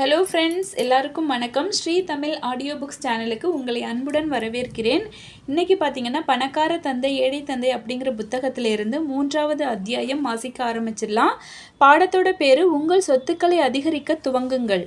Hello friends எல்லாருக்கும் வணக்கம். Sri Tamil audio books சேனலுக்கு உங்களை அன்புடன் வரவேற்கிறேன். இன்றைக்கி பார்த்தீங்கன்னா பணக்கார தந்தை ஏழை தந்தை அப்படிங்கிற புத்தகத்திலிருந்து மூன்றாவது அத்தியாயம் வாசிக்க ஆரம்பிச்சிடலாம். பாடத்தோட பேர் உங்கள் சொத்துக்களை அதிகரிக்க துவங்குங்கள்.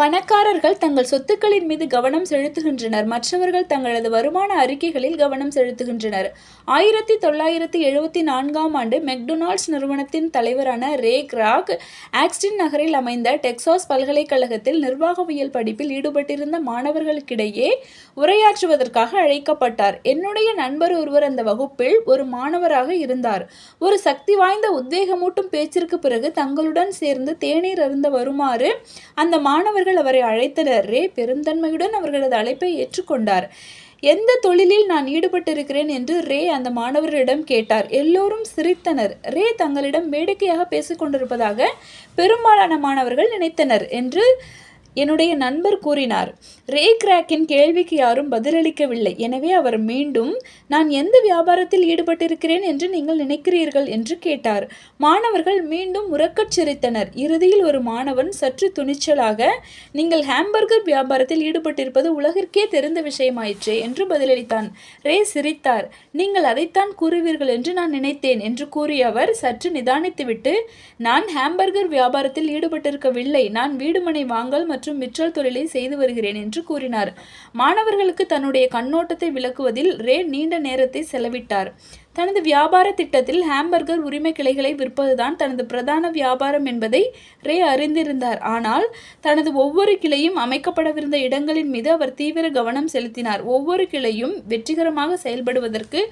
பணக்காரர்கள் தங்கள் சொத்துக்களின் மீது கவனம் செலுத்துகின்றனர். மற்றவர்கள் தங்களது வருமான அறிக்கைகளில் கவனம் செலுத்துகின்றனர். ஆயிரத்தி தொள்ளாயிரத்தி எழுபத்தி நான்காம் ஆண்டு மெக்டொனால்ட்ஸ் நிறுவனத்தின் தலைவரான ரே கிராக் ஆக்ஸ்டின் நகரில் அமைந்த டெக்சாஸ் பல்கலைக்கழகத்தில் நிர்வாகவியல் படிப்பில் ஈடுபட்டிருந்த மாணவர்களுக்கிடையே உரையாற்றுவதற்காக அழைக்கப்பட்டார். என்னுடைய நண்பர் ஒருவர் அந்த வகுப்பில் ஒரு மாணவராக இருந்தார். ஒரு சக்தி வாய்ந்த உத்வேகமூட்டும் பேச்சிற்கு பிறகு தங்களுடன் சேர்ந்து தேநீர் அருந்த வருமாறு அந்த மாணவர்கள் அவரை அழைத்தனர். ரே பெருந்தன்மையுடன் அவர்களது அழைப்பை ஏற்றுக்கொண்டார். எந்த தொழிலில் நான் ஈடுபட்டிருக்கிறேன்? என்று ரே அந்த மாணவரிடம் கேட்டார். எல்லோரும் சிரித்தனர். ரே தங்களிடம் வேடிக்கையாக பேசிக்கொண்டிருப்பதாக பெரும்பாலான மாணவர்கள் நினைத்தனர் என்று என்னுடைய நண்பர் கூறினார் ரே கிராக்கின் கேள்விக்கு யாரும் பதிலளிக்கவில்லை. எனவே அவர் மீண்டும் நான் எந்த வியாபாரத்தில் ஈடுபட்டிருக்கிறேன் என்று நீங்கள் நினைக்கிறீர்கள்? என்று கேட்டார். மாணவர்கள் மீண்டும் உறக்கச் சிரித்தனர். இறுதியில் ஒரு மாணவன் சற்று துணிச்சலாக நீங்கள் ஹாம்பர்கர் வியாபாரத்தில் ஈடுபட்டிருப்பது உலகிற்கே தெரிந்த விஷயமாயிற்றே என்று பதிலளித்தான். ரே சிரித்தார். நீங்கள் அதைத்தான் கூறுவீர்கள் என்று நான் நினைத்தேன் என்று கூறிய அவர் சற்று நிதானித்துவிட்டு நான் ஹாம்பர்கர் வியாபாரத்தில் ஈடுபட்டிருக்கவில்லை. நான் வீடுமனை வாங்கல் மற்றும் விற்றல் தொழிலை செய்து வருகிறேன் என்று கூறினார். மாணவர்களுக்கு தன்னுடைய கண்ணோட்டத்தை விளக்குவதில் ரே நீண்ட நேரத்தை செலவிட்டார். தனது வியாபார திட்டத்தில் ஹாம்பர்கர் உரிமை கிளைகளை விற்பதுதான் தனது பிரதான வியாபாரம் என்பதை ரே அறிந்திருந்தார். ஆனால் தனது ஒவ்வொரு கிளையும் அமைக்கப்படவிருந்த இடங்களின் மீது அவர் தீவிர கவனம் செலுத்தினார். ஒவ்வொரு கிளையும் வெற்றிகரமாக செயல்படுவதற்கு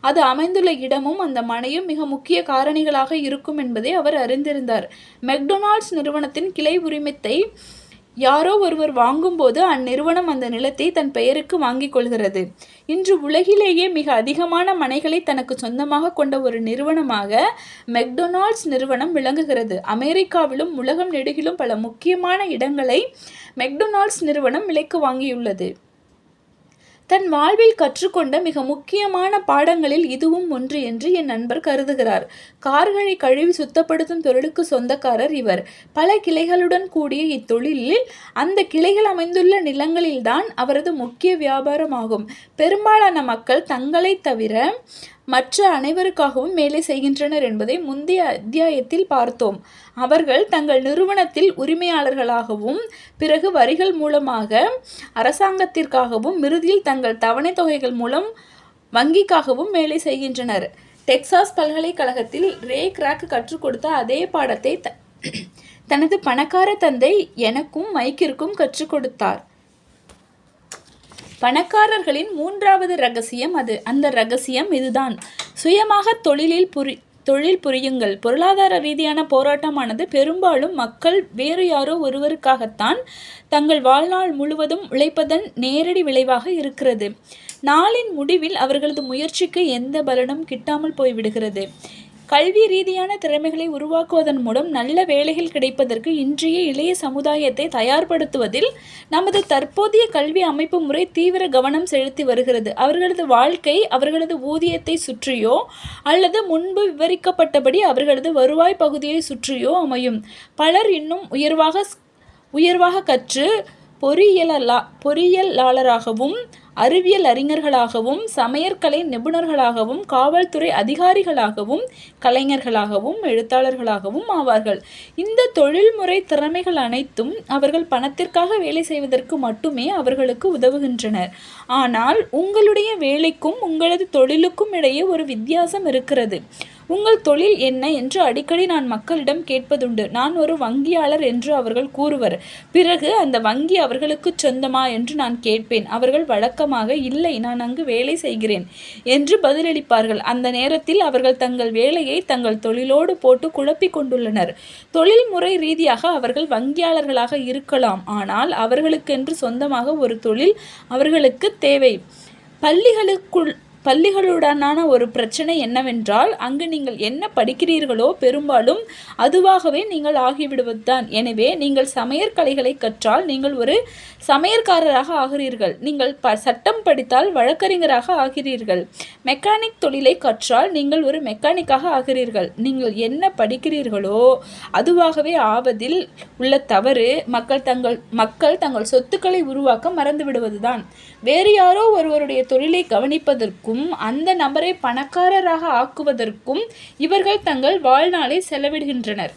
அது அமைந்துள்ள இடமும் அந்த மனையும் மிக முக்கிய காரணிகளாக இருக்கும் என்பதை அவர் அறிந்திருந்தார். மெக்டொனால்ட்ஸ் நிறுவனத்தின் கிளை உரிமத்தை யாரோ ஒருவர் வாங்கும்போது அந்நிறுவனம் அந்த நிலத்தை தன் பெயருக்கு வாங்கிக் கொள்கிறது. இன்று உலகிலேயே மிக அதிகமான மனைகளை தனக்கு சொந்தமாக கொண்ட ஒரு நிறுவனமாக மெக்டொனால்ட்ஸ் நிறுவனம் விளங்குகிறது. அமெரிக்காவிலும் உலகம் நெடுகிலும் பல முக்கியமான இடங்களை மெக்டொனால்ட்ஸ் நிறுவனம் விலைக்கு வாங்கியுள்ளது. தன் வாழ்வில் கற்றுக்கொண்ட மிக முக்கியமான பாடங்களில் இதுவும் ஒன்று என்று என் நண்பர் கருதுகிறார். கார்களை கழுவி சுத்தப்படுத்தும் தொழிலுக்கு சொந்தக்காரர் இவர். பல கிளைகளுடன் கூடிய இத்தொழிலில் அந்த கிளைகள் அமைந்துள்ள நிலங்களில்தான் அவரது முக்கிய வியாபாரமாகும். பெரும்பாலான மக்கள் தங்களை தவிர மற்ற அனைவருக்காகவும் வேலை செய்கின்றனர் என்பதை முந்தைய அத்தியாயத்தில் பார்த்தோம். அவர்கள் தங்கள் நிறுவனத்தில் உரிமையாளர்களாகவும் பிறகு வரிகள் மூலமாக அரசாங்கத்திற்காகவும் இறுதியில் தங்கள் தவணை தொகைகள் மூலம் வங்கிக்காகவும் வேலை செய்கின்றனர். டெக்சாஸ் பல்கலைக்கழகத்தில் ரே கிராக் கற்றுக் கொடுத்த அதே பாடத்தை த தனது பணக்கார தந்தை எனக்கும் மைக்கிற்கும் கற்றுக் கொடுத்தார். பணக்காரர்களின் மூன்றாவது ரகசியம் அது. அந்த ரகசியம் இதுதான். சுயமாக தொழிலில் புரி தொழில் புரியுங்கள். பொருளாதார ரீதியான போராட்டமானது பெரும்பாலும் மக்கள் வேறு யாரோ ஒருவருக்காகத்தான் தங்கள் வாழ்நாள் முழுவதும் உழைப்பதன் நேரடி விளைவாக இருக்கிறது. நாளின் முடிவில் அவர்களது முயற்சிக்கு எந்த பலனும் கிட்டாமல் போய்விடுகிறது. கல்வி ரீதியான திறமைகளை உருவாக்குவதன் மூலம் நல்ல வேலைகள் கிடைப்பதற்கு இன்றைய இளைய சமுதாயத்தை தயார்படுத்துவதில் நமது தற்போதைய கல்வி அமைப்பு முறை தீவிர கவனம் செலுத்தி வருகிறது. அவர்களது வாழ்க்கை அவர்களது ஊதியத்தை சுற்றியோ அல்லது முன்பு விவரிக்கப்பட்டபடி அவர்களது வருவாய் பகுதியை சுற்றியோ அமையும். பலர் இன்னும் உயர்வாக உயர்வாக கற்று பொறியியலா பொறியியலாளராகவும் அறிவியல் அறிஞர்களாகவும் சமையற்கலை நிபுணர்களாகவும் காவல்துறை அதிகாரிகளாகவும் கலைஞர்களாகவும் எழுத்தாளர்களாகவும் ஆவார்கள். இந்த தொழில்முறை திறமைகள் அனைத்தும் அவர்கள் பணத்திற்காக வேலை செய்வதற்கு மட்டுமே அவர்களுக்கு உதவுகின்றனர். ஆனால் உங்களுடைய வேலைக்கும் உங்களது தொழிலுக்கும் இடையே ஒரு வித்தியாசம் இருக்கிறது. உங்கள் தொழில் என்ன என்று அடிக்கடி நான் மக்களிடம் கேட்பதுண்டு. நான் ஒரு வங்கியாளர் என்று அவர்கள் கூறுவர். பிறகு அந்த வங்கி அவர்களுக்கு சொந்தமா என்று நான் கேட்பேன். அவர்கள் வழக்கமாக இல்லை நான் அங்கு வேலை செய்கிறேன் என்று பதிலளிப்பார்கள். அந்த நேரத்தில் அவர்கள் தங்கள் வேலையை தங்கள் தொழிலோடு போட்டு குழப்பிக் கொண்டுள்ளனர். தொழில்முறை ரீதியாக அவர்கள் வங்கியாளர்களாக இருக்கலாம். ஆனால் அவர்களுக்கென்று சொந்தமாக ஒரு தொழில் அவர்களுக்கு தேவை. பள்ளிகளுக்குள் பள்ளிகளுடனான ஒரு பிரச்சனை என்னவென்றால் அங்கு நீங்கள் என்ன படிக்கிறீர்களோ பெரும்பாலும் அதுவாகவே நீங்கள் ஆகிவிடுவதுதான். எனவே நீங்கள் சமையற்கலைகளை கற்றால் நீங்கள் ஒரு சமையற்காரராக ஆகிறீர்கள். நீங்கள் ப சட்டம் படித்தால் வழக்கறிஞராக ஆகிறீர்கள். மெக்கானிக் தொழிலை கற்றால் நீங்கள் ஒரு மெக்கானிக்காக ஆகிறீர்கள். நீங்கள் என்ன படிக்கிறீர்களோ அதுவாகவே ஆவதில் உள்ள தவறு மக்கள் தங்கள் மக்கள் தங்கள் சொத்துக்களை உருவாக்க மறந்துவிடுவதுதான். வேறு யாரோ ஒருவருடைய தொழிலை கவனிப்பதற்கும் அந்த நபரை பணக்காரராக ஆக்குவதற்கும் இவர்கள் தங்கள் வாழ்நாளை செலவிடுகின்றனர்.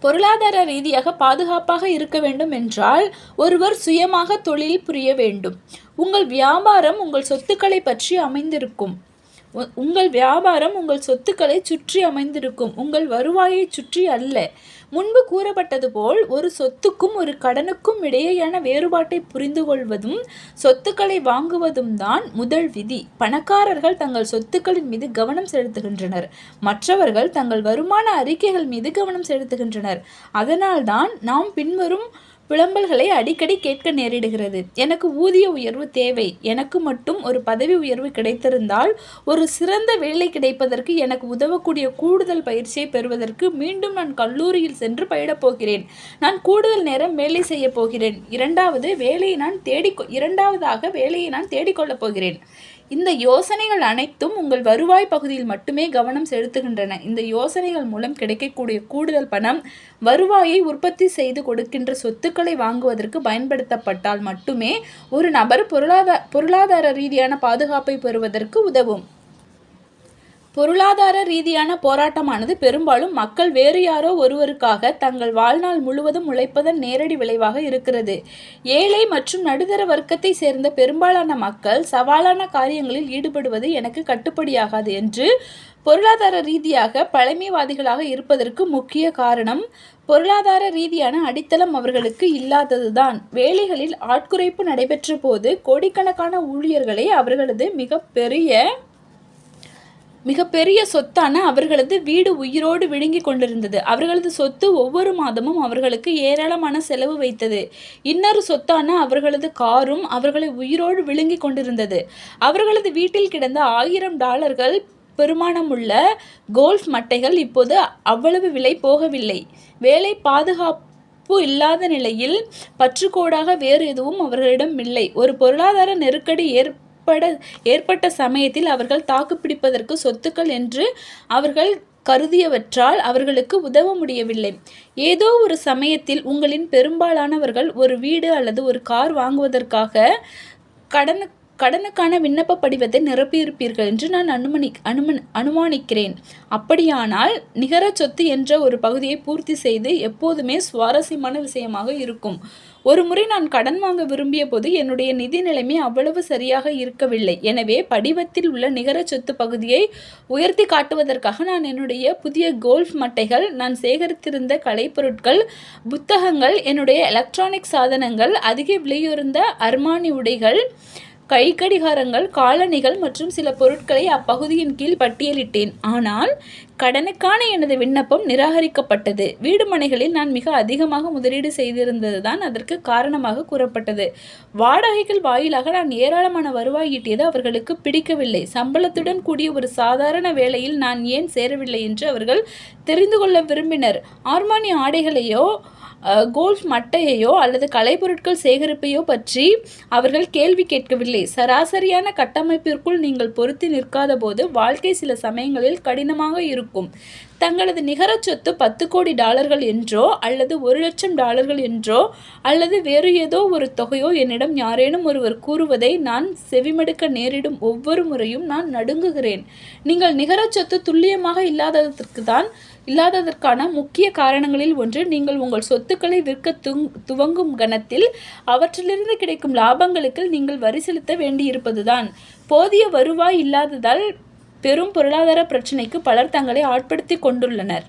பொருளாதார ரீதியாக பாதுகாப்பாக இருக்க வேண்டும் என்றால் ஒருவர் சுயமாக தொழில் புரிய வேண்டும். உங்கள் வியாபாரம் உங்கள் சொத்துக்களை பற்றி அமைந்திருக்கும். உங்கள் வியாபாரம் உங்கள் சொத்துக்களை சுற்றி அமைந்திருக்கும். உங்கள் வருவாயை சுற்றி அல்ல. முன்பு கூறப்பட்டது போல் ஒரு சொத்துக்கும் ஒரு கடனுக்கும் இடையேயான வேறுபாட்டை புரிந்து கொள்வதும் சொத்துக்களை வாங்குவதும் தான் முதல் விதி. பணக்காரர்கள் தங்கள் சொத்துக்களின் மீது கவனம் செலுத்துகின்றனர். மற்றவர்கள் தங்கள் வருமான அறிக்கைகள் மீது கவனம் செலுத்துகின்றனர். அதனால்தான் நாம் பின்வரும் புலம்பல்களை அடிக்கடி கேட்க நேரிடுகிறது. எனக்கு ஊதிய உயர்வு தேவை. எனக்கு மட்டும் ஒரு பதவி உயர்வு கிடைத்திருந்தால் ஒரு சிறந்த வேலை கிடைப்பதற்கு எனக்கு உதவக்கூடிய கூடுதல் பயிற்சியை பெறுவதற்கு மீண்டும் நான் கல்லூரியில் சென்று பயிடப் போகிறேன். நான் கூடுதல் நேரம் வேலை செய்ய போகிறேன். இரண்டாவது வேலையை நான் தேடி இரண்டாவதாக வேலையை நான் தேடிக்கொள்ளப் போகிறேன். இந்த யோசனைகள் அனைத்தும் உங்கள் வருவாய் பகுதியில் மட்டுமே கவனம் செலுத்துகின்றன. இந்த யோசனைகள் மூலம் கிடைக்கக்கூடிய கூடுதல் பணம் வருவாயை உற்பத்தி செய்து கொடுக்கின்ற சொத்துக்களை வாங்குவதற்கு பயன்படுத்தப்பட்டால் மட்டுமே ஒரு நபர் பொருளாதார பொருளாதார ரீதியான பாதுகாப்பை பெறுவதற்கு உதவும். பொருளாதார ரீதியான போராட்டமானது பெரும்பாலும் மக்கள் வேறு யாரோ ஒருவருக்காக தங்கள் வாழ்நாள் முழுவதும் உழைப்பதன் நேரடி விளைவாக இருக்கிறது. ஏழை மற்றும் நடுத்தர வர்க்கத்தை சேர்ந்த பெரும்பாலான மக்கள் சவாலான காரியங்களில் ஈடுபடுவது எனக்கு கட்டுப்படியாகாது என்று பொருளாதார ரீதியாக பழமைவாதிகளாக இருப்பதற்கு முக்கிய காரணம் பொருளாதார ரீதியான அடித்தளம் அவர்களுக்கு இல்லாததுதான். வேலைகளில் ஆட்குறைப்பு நடைபெற்ற போது கோடிக்கணக்கான ஊழியர்களை அவர்களது மிக பெரிய மிகப்பெரிய சொத்தான அவர்களது வீடு உயிரோடு விழுங்கி கொண்டிருந்தது. அவர்களது சொத்து ஒவ்வொரு மாதமும் அவர்களுக்கு ஏராளமான செலவு வைத்தது. இன்னொரு சொத்தான அவர்களது காரும் அவர்களை உயிரோடு விழுங்கி கொண்டிருந்தது. அவர்களது வீட்டில் கிடந்த ஆயிரம் டாலர்கள் பெருமானமுள்ள கோல்ஃப் மட்டைகள் இப்போது அவ்வளவு விலை போகவில்லை. வேலை பாதுகாப்பு இல்லாத நிலையில் பற்றுக்கோடாக வேறு எதுவும் அவர்களிடம் இல்லை. ஒரு பொருளாதார நெருக்கடி ஏற் ஏற்பட ஏற்பட்ட சமயத்தில் அவர்கள் தாக்குப்பிடிப்பதற்கு சொத்துக்கள் என்று அவர்கள் கருதியவற்றால் அவர்களுக்கு உதவ முடியவில்லை. ஏதோ ஒரு சமயத்தில் உங்களின் பெரும்பாலானவர்கள் ஒரு வீடு அல்லது ஒரு கார் வாங்குவதற்காக கடன் கடனுக்கான விண்ணப்ப படிவத்தை நிரப்பியிருப்பீர்கள் என்று நான் அனுமனி அனுமன் அனுமானிக்கிறேன். அப்படியானால் நிகர சொத்து என்ற ஒரு பகுதியை பூர்த்தி செய்து எப்போதுமே சுவாரஸ்யமான விஷயமாக இருக்கும். ஒரு முறை நான் கடன் வாங்க விரும்பிய போது என்னுடைய நிதி நிலைமை அவ்வளவு சரியாக இருக்கவில்லை. எனவே படிவத்தில் உள்ள நிகர சொத்து பகுதியை உயர்த்தி காட்டுவதற்காக நான் என்னுடைய புதிய கோல்ஃப் மட்டைகள் நான் சேகரித்திருந்த கலைப்பொருட்கள் புத்தகங்கள் என்னுடைய எலக்ட்ரானிக் சாதனங்கள் அதிக விலையுறந்த அர்மானி உடைகள் கைக்கடிகாரங்கள் காலணிகள் மற்றும் சில பொருட்களை அப்பகுதியின் கீழ் பட்டியலிட்டேன். ஆனால் கடனுக்கான எனது விண்ணப்பம் நிராகரிக்கப்பட்டது. வீடு மனைகளில் நான் மிக அதிகமாக முதலீடு செய்திருந்ததுதான் அதற்கு காரணமாக கூறப்பட்டது. வாடகைகள் வாயிலாக நான் ஏராளமான வருவாய் ஈட்டியது அவர்களுக்கு பிடிக்கவில்லை. சம்பளத்துடன் கூடிய ஒரு சாதாரண வேலையில் நான் ஏன் சேரவில்லை என்று அவர்கள் தெரிந்து கொள்ள விரும்பினர். ஆர்மானி ஆடைகளையோ கோல்ஃப் மட்டையையோ அல்லது கலைப்பொருட்கள் சேகரிப்பையோ பற்றி அவர்கள் கேள்வி கேட்கவில்லை. சராசரியான கட்டமைப்பிற்குள் நீங்கள் பொருத்தி நிற்காத போது வாழ்க்கை சில சமயங்களில் கடினமாக இருக்கும். தங்களது நிகர சொத்து பத்து கோடி டாலர்கள் என்றோ அல்லது ஒரு லட்சம் டாலர்கள் என்றோ அல்லது வேறு ஏதோ ஒரு தொகையோ என்னிடம் யாரேனும் ஒருவர் கூறுவதை நான் செவிமடுக்க நேரிடும் ஒவ்வொரு முறையும் நான் நடுங்குகிறேன். நீங்கள் நிகர சொத்து துல்லியமாக இல்லாததற்கு தான் இல்லாததற்கான முக்கிய காரணங்களில் ஒன்று நீங்கள் உங்கள் சொத்துக்களை விற்க துங் துவங்கும் கணத்தில் அவற்றிலிருந்து கிடைக்கும் லாபங்களுக்கு நீங்கள் வரி செலுத்த வேண்டியிருப்பதுதான். போதிய வருவாய் இல்லாததால் பெரும் பொருளாதார பிரச்சினைக்கு பலர் தங்களை ஆட்படுத்தி கொண்டுள்ளனர்.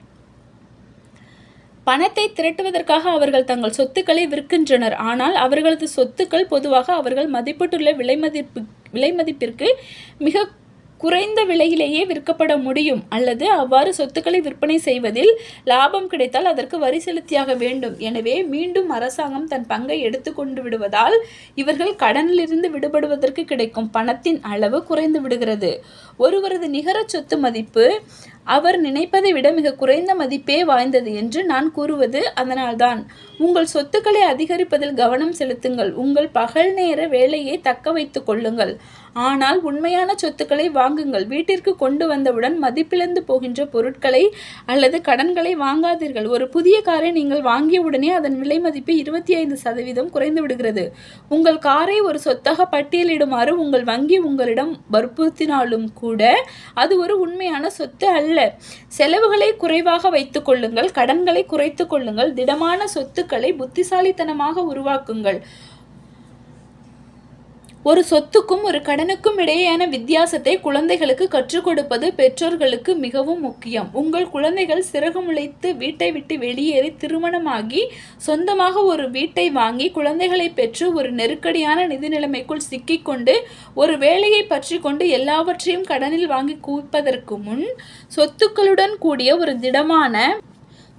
பணத்தை திரட்டுவதற்காக அவர்கள் தங்கள் சொத்துக்களை விற்கின்றனர். ஆனால் அவர்களது சொத்துக்கள் பொதுவாக அவர்கள் மதிப்பிட்டுள்ள விலை மதிப்பு விலை மதிப்பிற்கு மிக குறைந்த விலையிலேயே விற்கப்பட முடியும் அல்லது அவ்வாறு சொத்துக்களை விற்பனை செய்வதில் லாபம் கிடைத்தால் அதற்கு வரி செலுத்தியாக வேண்டும். எனவே மீண்டும் அரசாங்கம் தன் பங்கை எடுத்துக்கொண்டு விடுவதால் இவர்கள் கடனிலிருந்து விடுபடுவதற்கு கிடைக்கும் பணத்தின் அளவு குறைந்து விடுகிறது. ஒருவரது நிகர சொத்து மதிப்பு அவர் நினைப்பதை விட மிக குறைந்த மதிப்பே வாய்ந்தது என்று நான் கூறுவது அதனால்தான். உங்கள் சொத்துக்களை அதிகரிப்பதில் கவனம் செலுத்துங்கள். உங்கள் பகல் நேர வேலையை தக்க வைத்துக் கொள்ளுங்கள். ஆனால் உண்மையான சொத்துக்களை வாங்குங்கள். வீட்டிற்கு கொண்டு வந்தவுடன் மதிப்பிழந்து போகின்ற பொருட்களை அல்லது கடன்களை வாங்காதீர்கள். ஒரு புதிய காரை நீங்கள் வாங்கியவுடனே அதன் விலை மதிப்பு இருபத்தி ஐந்து சதவீதம் குறைந்து விடுகிறது. உங்கள் காரை ஒரு சொத்தாக பட்டியலிடுமாறு உங்கள் வங்கி உங்களிடம் வற்புறுத்தினாலும் கூட அது ஒரு உண்மையான சொத்து அல்ல. செலவுகளை குறைவாக வைத்துக் கொள்ளுங்கள் கடன்களை குறைத்துக் கொள்ளுங்கள் திடமான சொத்துக்களை புத்திசாலித்தனமாக உருவாக்குங்கள். ஒரு சொத்துக்கும் ஒரு கடனுக்கும் இடையேயான வித்தியாசத்தை குழந்தைகளுக்கு கற்றுக் கொடுப்பது பெற்றோர்களுக்கு மிகவும் முக்கியம். உங்கள் குழந்தைகள் சிறகு முளைத்து வீட்டை விட்டு வெளியேறி திருமணமாகி சொந்தமாக ஒரு வீட்டை வாங்கி குழந்தைகளை பெற்று ஒரு நெருக்கடியான நிதி நிலைமைக்குள் சிக்கிக்கொண்டு ஒரு வேலையை பற்றி கொண்டு எல்லாவற்றையும் கடனில் வாங்கி குவிப்பதற்கு முன் சொத்துக்களுடன் கூடிய ஒரு திடமான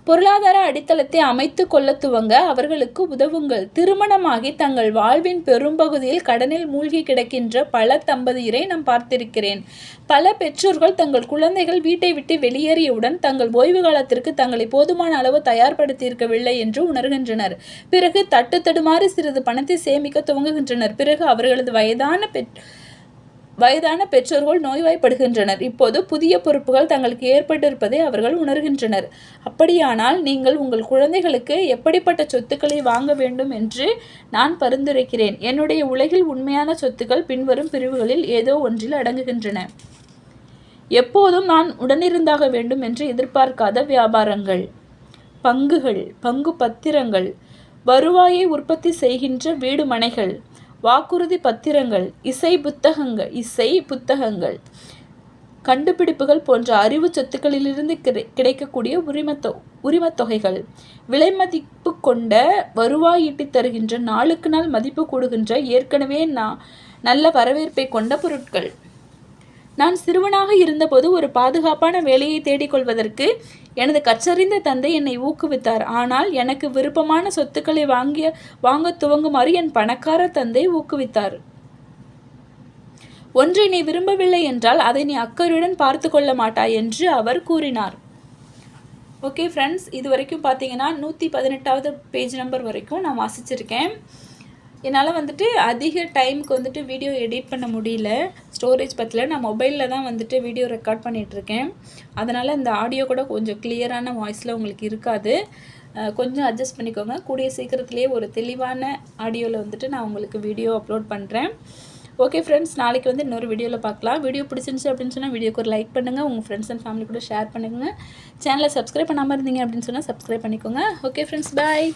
பொருளாதார அடித்தளத்தை அமைத்து கொள்ள துவங்க அவர்களுக்கு உதவுங்கள். திருமணமாகி தங்கள் வாழ்வின் பெரும்பகுதியில் கடனில் மூழ்கி கிடக்கின்ற பல தம்பதியரை நான் பார்த்திருக்கிறேன். பல பெற்றோர்கள் தங்கள் குழந்தைகள் வீட்டை விட்டு வெளியேறியவுடன் தங்கள் ஓய்வு காலத்திற்கு தங்களை போதுமான அளவு தயார்படுத்தியிருக்கவில்லை என்று உணர்கின்றனர். பிறகு தட்டு தடுமாறி சிறிது பணத்தை சேமிக்க துவங்குகின்றனர். பிறகு அவர்களது வயதான பெற் வயதான பெற்றோர்கள் நோய்வாய்ப்படுகின்றனர். இப்போது புதிய பொறுப்புகள் தங்களுக்கு ஏற்பட்டிருப்பதை அவர்கள் உணர்கின்றனர். அப்படியானால் நீங்கள் உங்கள் குழந்தைகளுக்கு எப்படிப்பட்ட சொத்துக்களை வாங்க வேண்டும் என்று நான் பரிந்துரைக்கிறேன். என்னுடைய உலகில் உண்மையான சொத்துக்கள் பின்வரும் பிரிவுகளில் ஏதோ ஒன்றில் அடங்குகின்றன. எப்போதும் நான் உடனிருந்தாக வேண்டும் என்று எதிர்பார்க்காத வியாபாரங்கள் பங்குகள் பங்கு பத்திரங்கள் வருவாயை உற்பத்தி செய்கின்ற வீடு மனைகள் வாக்குறுதி பத்திரங்கள் இசை புத்தகங்கள் இசை புத்தகங்கள் கண்டுபிடிப்புகள் போன்ற அறிவு சொத்துக்களிலிருந்து கிடை கிடைக்கக்கூடிய உரிமத்தொ உரிமத்தொகைகள். விலை மதிப்பு கொண்ட வருவாய் ஈட்டி தருகின்ற நாளுக்கு நாள் மதிப்பு கூடுகின்ற ஏற்கனவே நான் நல்ல வரவேற்பை கொண்ட பொருட்கள். நான் சிறுவனாக இருந்தபோது ஒரு பாதுகாப்பான வேலையை தேடிக்கொள்வதற்கு எனது கற்றறிந்த தந்தை என்னை ஊக்குவித்தார். ஆனால் எனக்கு விருப்பமான சொத்துக்களை வாங்கிய வாங்க துவங்குமாறு என் பணக்கார தந்தை ஊக்குவித்தார். ஒன்றை நீ விரும்பவில்லை என்றால் அதை நீ அக்கறையுடன் பார்த்து கொள்ள மாட்டாய் என்று அவர் கூறினார். ஓகே ஃப்ரெண்ட்ஸ் இது வரைக்கும் பார்த்தீங்கன்னா நூற்றி பதினெட்டாவது பேஜ் நம்பர் வரைக்கும் நான் வாசிச்சிருக்கேன். என்னால் வந்துட்டு அதிக டைமுக்கு வந்துட்டு வீடியோ எடிட் பண்ண முடியல. ஸ்டோரேஜ் பற்றில நான் மொபைலில் தான் வந்துட்டு வீடியோ ரெக்கார்ட் பண்ணிகிட்ருக்கேன் அதனால் இந்த ஆடியோ கூட கொஞ்சம் கிளியரான வாய்ஸில் உங்களுக்கு இருக்காது. கொஞ்சம் அட்ஜஸ்ட் பண்ணிக்கோங்க. கூடிய சீக்கிரத்துலேயே ஒரு தெளிவான ஆடியோவில் வந்துட்டு நான் உங்களுக்கு வீடியோ அப்லோட் பண்ணுறேன் ஓகே ஃப்ரெண்ட்ஸ் நாளைக்கு வந்து இன்னொரு வீடியோவில் பார்க்கலாம் வீடியோ பிடிச்சிருந்துச்சு அப்படின்னு சொன்னால் வீடியோக்கு ஒரு லைக் பண்ணுங்கள் உங்கள் ஃப்ரெண்ட்ஸ் அண்ட் ஃபேமிலி கூட ஷேர் பண்ணுங்கள் சேனலை சப்ஸ்கிரைப் பண்ணாமல் இருந்தீங்க அப்படின்னு சொன்னால் சப்ஸ்கிரைப் பண்ணிக்கோங்க. Okay friends bye